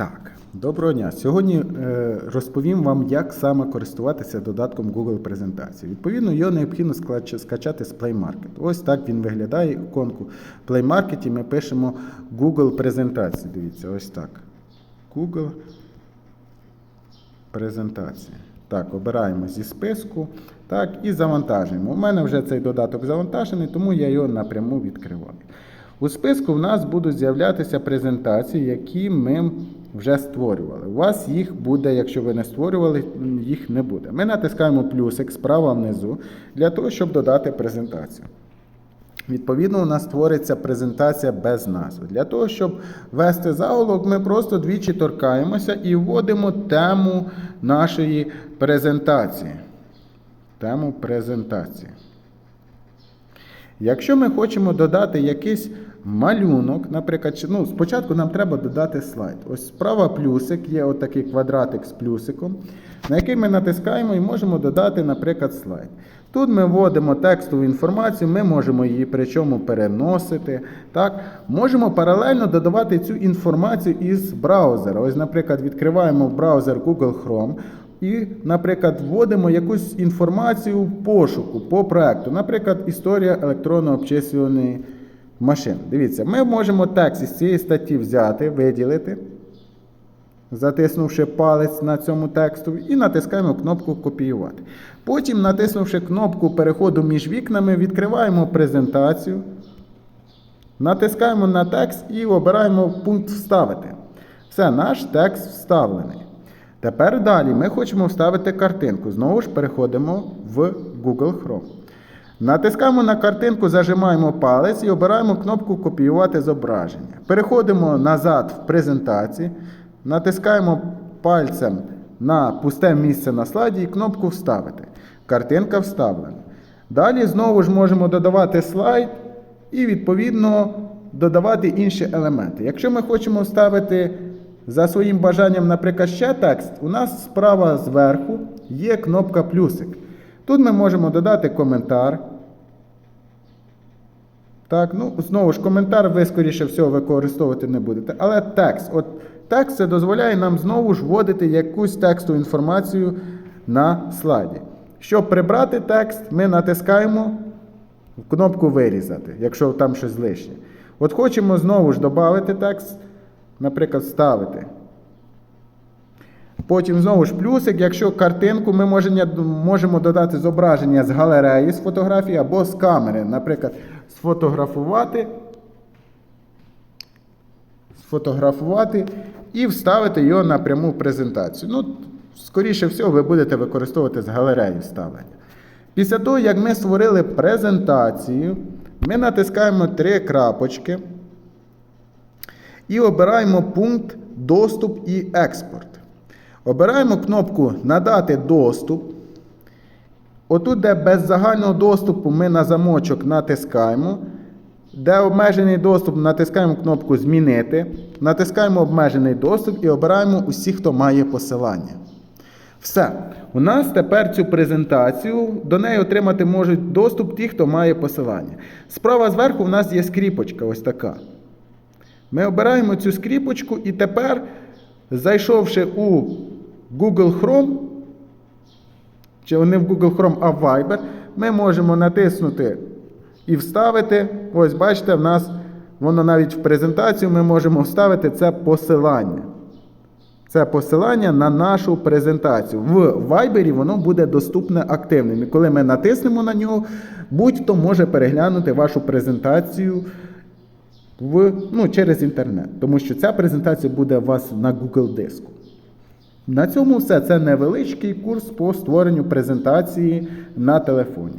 Так, доброго дня. Сьогодні е, розповім вам, як саме користуватися додатком Google презентації. Відповідно, його необхідно скачати з Play Market. Ось так він виглядає. Іконку Play Market і ми пишемо Google презентації. Дивіться, ось так. Google презентації. Так, обираємо зі списку. Так, і завантажуємо. У мене вже цей додаток завантажений, тому я його напряму відкриваю. У списку в нас будуть з'являтися презентації, які ми вже створювали. У вас їх буде, якщо ви не створювали, їх не буде. Ми натискаємо плюсик справа внизу для того, щоб додати презентацію. Відповідно, у нас створиться презентація без назви. Для того, щоб ввести заголовок, ми просто двічі торкаємося і вводимо тему нашої презентації. Тему презентації. Якщо ми хочемо додати якийсь малюнок, наприклад, ну, спочатку нам треба додати слайд. Ось справа плюсик, є отакий квадратик з плюсиком, на який ми натискаємо і можемо додати, наприклад, слайд. Тут ми вводимо текстову інформацію, ми можемо її причому переносити. Так? Можемо паралельно додавати цю інформацію із браузера. Ось, наприклад, відкриваємо браузер Google Chrome. І, наприклад, вводимо якусь інформацію в пошуку по проекту, наприклад, історія електронно обчислюваної машин. Дивіться, ми можемо текст із цієї статті взяти, виділити, затиснувши палець на цьому тексту, і натискаємо кнопку Копіювати. Потім, натиснувши кнопку переходу між вікнами, відкриваємо презентацію, натискаємо на текст і обираємо пункт Вставити. Все, наш текст вставлений. Тепер далі ми хочемо вставити картинку. Знову ж переходимо в Google Chrome. Натискаємо на картинку, зажимаємо палець і обираємо кнопку Копіювати зображення. Переходимо назад в презентації, натискаємо пальцем на пусте місце на слайді і кнопку Вставити. Картинка вставлена. Далі знову ж можемо додавати слайд і, відповідно, додавати інші елементи. Якщо ми хочемо вставити за своїм бажанням, наприклад, ще текст, у нас справа зверху є кнопка плюсик. Тут ми можемо додати коментар. Так, ну, знову ж, коментар ви, скоріше всього, використовувати не будете. Але текст. От текст це дозволяє нам знову ж вводити якусь текстову інформацію на слайді. Щоб прибрати текст, ми натискаємо кнопку Вирізати, якщо там щось лишнє. От хочемо знову ж додати текст, наприклад, ставити. Потім знову ж плюсик, якщо картинку ми можемо, додати зображення з галереї з фотографії або з камери. Наприклад, сфотографувати, сфотографувати і вставити його напряму в презентацію. Ну, скоріше всього, ви будете використовувати з галереї вставлення. Після того, як ми створили презентацію, ми натискаємо три крапочки і обираємо пункт Доступ і експорт. Обираємо кнопку Надати доступ. Отут, де без загального доступу, ми на замочок натискаємо. Де обмежений доступ, натискаємо кнопку Змінити. Натискаємо обмежений доступ і обираємо усі, хто має посилання. Все. У нас тепер цю презентацію до неї отримати можуть доступ ті, хто має посилання. Справа зверху у нас є скріпочка, ось така. Ми обираємо цю скріпочку і тепер, зайшовши у Google Chrome, чи не в Google Chrome, а в Viber, ми можемо натиснути і вставити. Ось, бачите, в нас воно навіть в презентацію ми можемо вставити це посилання. Це посилання на нашу презентацію. В Viber воно буде доступне активним. І коли ми натиснемо на нього, будь-хто може переглянути вашу презентацію в, ну, через інтернет. Тому що ця презентація буде у вас на Google диску. На цьому все. Це невеличкий курс по створенню презентації на телефоні.